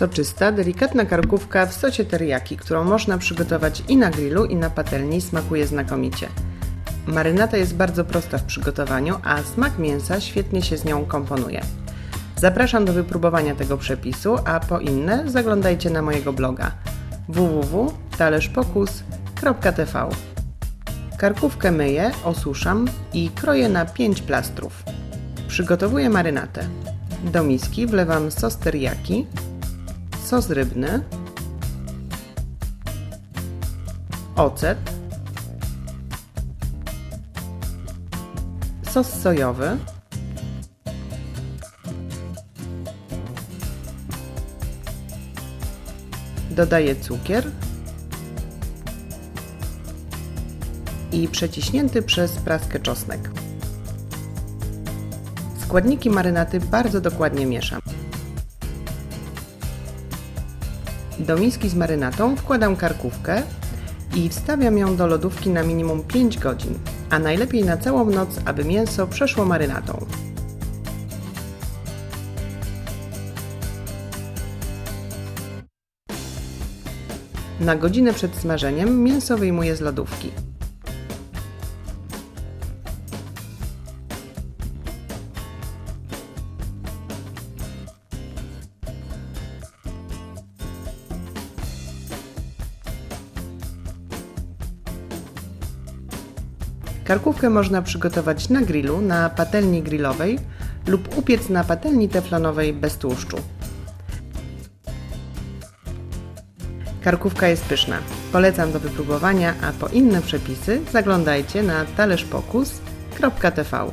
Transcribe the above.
Soczysta, delikatna karkówka w sosie teriyaki, którą można przygotować i na grillu, i na patelni, smakuje znakomicie. Marynata jest bardzo prosta w przygotowaniu, a smak mięsa świetnie się z nią komponuje. Zapraszam do wypróbowania tego przepisu, a po inne zaglądajcie na mojego bloga www.talerzpokus.tv Karkówkę myję, osuszam i kroję na 5 plastrów. Przygotowuję marynatę. Do miski wlewam sos teriyaki, sos rybny, ocet, sos sojowy, dodaję cukier i przeciśnięty przez praskę czosnek. Składniki marynaty bardzo dokładnie mieszam. Do miski z marynatą wkładam karkówkę i wstawiam ją do lodówki na minimum 5 godzin, a najlepiej na całą noc, aby mięso przeszło marynatą. Na godzinę przed smażeniem mięso wyjmuję z lodówki. Karkówkę można przygotować na grillu, na patelni grillowej lub upiec na patelni teflonowej bez tłuszczu. Karkówka jest pyszna. Polecam do wypróbowania, a po inne przepisy zaglądajcie na talerzpokus.tv.